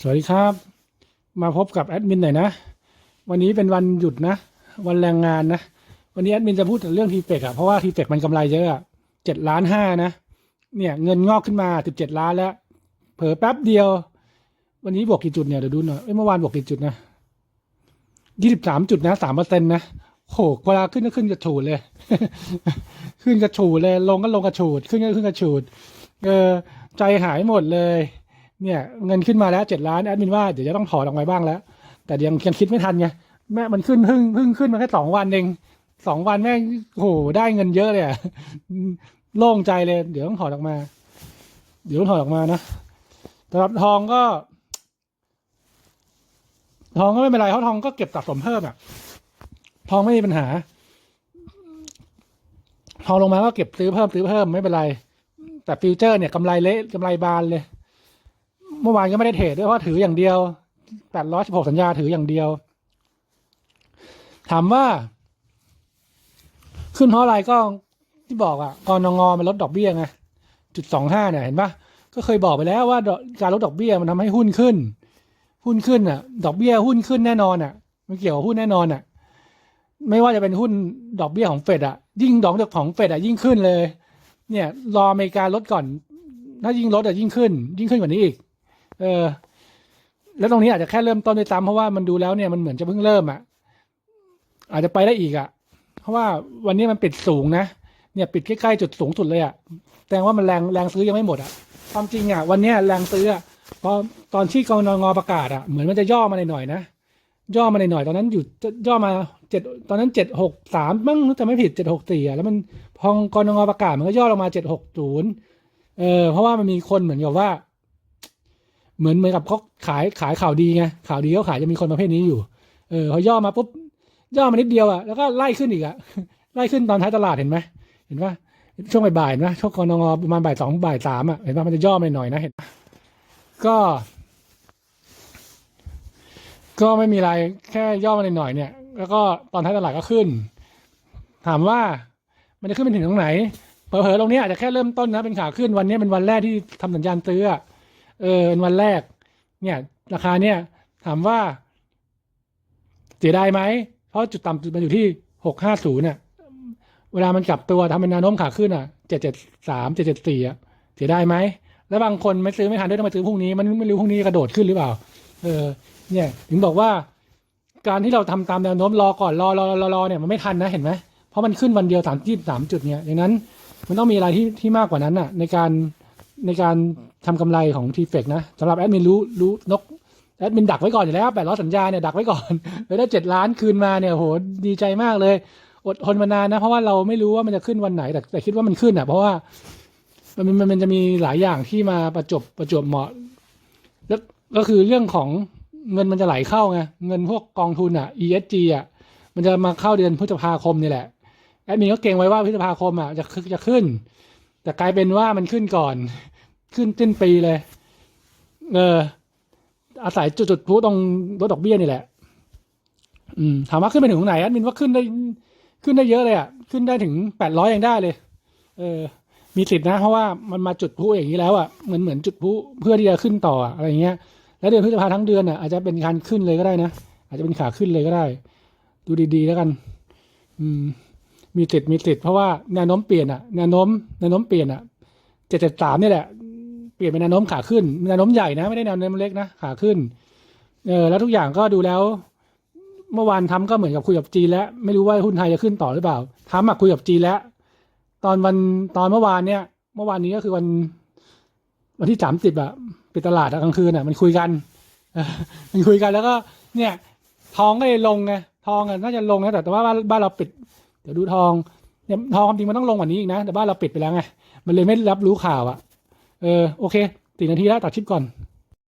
สวัสดีครับ มาพบกับแอดมินหน่อยนะ วันนี้เป็นวันหยุดนะ วันแรงงานนะ วันนี้แอดมินจะพูดถึงเรื่องทีเฟกอะเพราะว่าทีเฟกมันกำไรเยอะเจ็ดล้านห้านะ เนี่ยเงินงอกขึ้นมาสิบเจ็ดล้านแล้ว เผลอแป๊บเดียว วันนี้บวกกี่จุดเนี่ยเดี๋ยวดูหน่อยเอ้ยเมื่อวานบวกกี่จุดนะยี่สิบสามจุดนะสามเปอร์เซ็นต์นะโหเวลาขึ้นก็ขึ้นกระฉูดเลย ขึ้นกระฉูดเลย ลงก็ลงกระฉูด ขึ้นก็ขึ้นกระฉูด เออ ใจหายหมดเลย เนี่ยเงินขึ้นมาแล้วเจ็ดล้านแอดมินว่าเดี๋ยวจะต้องถอนออกมาบ้างแล้ว แต่ยังยังคิดไม่ทันไงแม่มันขึ้นเพิ่งเพิ่งขึ้นมาแค่สองวันเองสองวันแม่งโหได้เงินเยอะเลยอะโล่งใจเลย เดี๋ยวต้องถอนออกมา เดี๋ยวต้องถอนออกมานะสำหรับทองก็ ทองก็ไม่เป็นไรเพราะทองก็เก็บสะสมเพิ่มอะทองไม่มีปัญหา ทองลงมาก็เก็บซื้อเพิ่มซื้อเพิ่มไม่เป็นไร แต่ฟิวเจอร์เนี่ยกำไรเละกำไรบานเลย เมื่อวานก็ไม่ได้เทรดด้วยเพราะถืออย่างเดียวแปดร้อยสิบหกสัญญาถืออย่างเดียว ถามว่า ขึ้นเพราะอะไรก็ที่บอกอะกรงงมันลดดอกเบี้ยไงจุดสองห้าเนี่ยเห็นปะก็เคยบอกไปแล้วว่ากการลดดอกเบี้ยมันทำให้หุ้นขึ้น หุ้นขึ้นอะ ดอกเบี้ยหุ้นขึ้นแน่นอนอะ มันเกี่ยวกับหุ้นแน่นอนอะ ไม่ว่าจะเป็นหุ้นดอกเบี้ยของเฟดอะ ยิ่งดอกเบี้ยของเฟดอะยิ่งขึ้นเลย เนี่ย รออเมริกาลดก่อน ถ้ายิ่งลดอะยิ่งขึ้น ยิ่งขึ้นกว่านี้อีก เออ แล้วตรงนี้อาจจะแค่เริ่มต้นด้วยซ้ำเพราะว่ามันดูแล้วเนี่ยมันเหมือนจะเพิ่งเริ่มอะ อาจจะไปได้อีกอะ เพราะว่าวันนี้มันปิดสูงนะ เนี่ยปิดใกล้ๆจุดสูงสุดเลยอะแสดงว่ามันแรงแรงซื้อยังไม่หมดอะ ความจริงอะ วันนี้แรงซื้ออะพอตอนที่กรงงประกาศอะเหมือนมันจะย่อมาหน่อยๆนะย่อมาหน่อยๆตอนนั้นอยู่ย่อมาเจ็ดตอนนั้นเจ็ดหกสามมั้งจะไม่ผิดเจ็ดหกสี่อะแล้วมันพองกรงงประกาศมันก็ย่อลงมาเจ็ดหกศูนย์เออเพราะว่ามันมีคนเหมือนกับว่า เหมือนเหมือนกับเขาขายขายข่าวดีไงข่าวดีเขาขายจะมีคนประเภทนี้อยู่ เออพอย่อมาปุ๊บย่อมานิดเดียวอะแล้วก็ไล่ขึ้นอีกอะไล่ขึ้นตอนท้ายตลาดเห็นไหมเห็นปะช่วงบ่ายๆเห็นะช่วงกรงงประมาณบ่ายสองบ่ายสามอะเห็นปะมันจะย่อมาหน่อยนะเห็นปะก็ ก็ไม่มีอะไรแค่ย่อมาหน่อยๆเนี่ย แล้วก็ตอนท้ายตลาดก็ขึ้น ถามว่ามันจะขึ้นไปถึงตรงไหนเผลอๆตรงนี้อาจจะแค่เริ่มต้นนะเป็นขาขึ้นวันนี้เป็นวันแรกที่ทำสัญญาณซื้อ เออเป็นวันแรก เนี่ย ราคาเนี่ย ถามว่าเสียดายไหม เพราะจุดต่ำสุดมันอยู่ที่หกห้าศูนย์เนี่ยเวลามันกลับตัวทำเป็นแนวโน้มขาขึ้นอะเจ็ดเจ็ดสามเจ็ดเจ็ดสี่อะ เสียดายไหม แล้วบางคนไม่ซื้อไม่ทันด้วยต้องมาซื้อพรุ่งนี้ มันไม่รู้พรุ่งนี้กระโดดขึ้นหรือเปล่า เออ เนี่ย ถึงบอกว่า การที่เราทำตามแนวโน้มรอก่อนรอรอรอรอเนี่ยมันไม่ทันนะเห็นไหม เพราะมันขึ้นวันเดียวสามที่สามจุดเนี่ยดังนั้น มันต้องมีอะไรที่ที่มากกว่านั้นน่ะ ในการในการ ทำกำไรของทีเฟกนะสำหรับแอดมินรู้รู้นกแอดมินดักไว้ก่อนอยู่แล้วแปดร้อยสัญญาเนี่ยดักไว้ก่อนแล้วได้เจ็ดล้านคืนมาเนี่ยโหดีใจมากเลย อดทนมานานนะเพราะว่าเราไม่รู้ว่ามันจะขึ้นวันไหนแต่แต่คิดว่ามันขึ้นอะเพราะว่ามันมันมันจะมีหลายอย่างที่มาประจบประจบเหมาะแล้วก็คือเรื่องของเงินมันจะไหลเข้าไงเงินพวกกองทุนอะ ESG อะมันจะมาเข้าเดือนพฤษภาคมนี่แหละแอดมินก็เก่งไว้ว่าพฤษภาคมอะจะจะขึ้น แต่กลายเป็นว่ามันขึ้นก่อน ขึ้นสิ้นปีเลย เออ อาศัยจุดจุดพลุตรงลดดอกเบี้ยนี่แหละ อืม ถามว่าขึ้นไปถึงไหนแอดมินว่าขึ้นได้ขึ้นได้เยอะเลยอะ ขึ้นได้ถึงแปดร้อยยังได้เลย เออ มีสิทธินะ เพราะว่ามันมาจุดพลุอย่างนี้แล้วอะเหมือนเหมือนจุดพลุเพื่อที่จะขึ้นต่ออะอะไรเงี้ย แล้วเดือนพฤษภาทั้งเดือนอะอาจจะเป็นการขึ้นเลยก็ได้นะ อาจจะเป็นขาขึ้นเลยก็ได้ ดูดีๆแล้วกัน อืมมีสิทธิ์มีสิทธิ์เพราะว่าแนวโน้มเปลี่ยนอะแนวโน้มแนวโน้มเปลี่ยนอะเจ็ดเจ็ดสามนี่แหละ เปลี่ยนเป็นแนวโน้มขาขึ้นแนวโน้มใหญ่นะไม่ได้แนวโน้มเล็กนะขาขึ้นเออแล้วทุกอย่างก็ดูแล้ว เมื่อวานทำก็เหมือนกับคุยกับจีนแล้วไม่รู้ว่าหุ้นไทยจะขึ้นต่อหรือเปล่าทำอะคุยกับจีนแล้ว ตอนวันตอนเมื่อวานเนี่ย เมื่อวานนี้ก็คือวัน วันที่สามสิบอะปิดตลาดกลางคืนอะมันคุยกันมันคุยกันแล้วก็ เนี่ย ทองก็เลยลงไงทองอะน่าจะลงนะแต่แต่ว่าบ้านบ้านเราปิด เดี๋ยวดูทองเนี่ยทองความจริงมันต้องลงกว่านี้อีกนะแต่บ้านเราปิดไปแล้วไงมันเลยไม่รับรู้ข่าวอะ เออโอเคสี่นาทีแล้วตัดชิปก่อน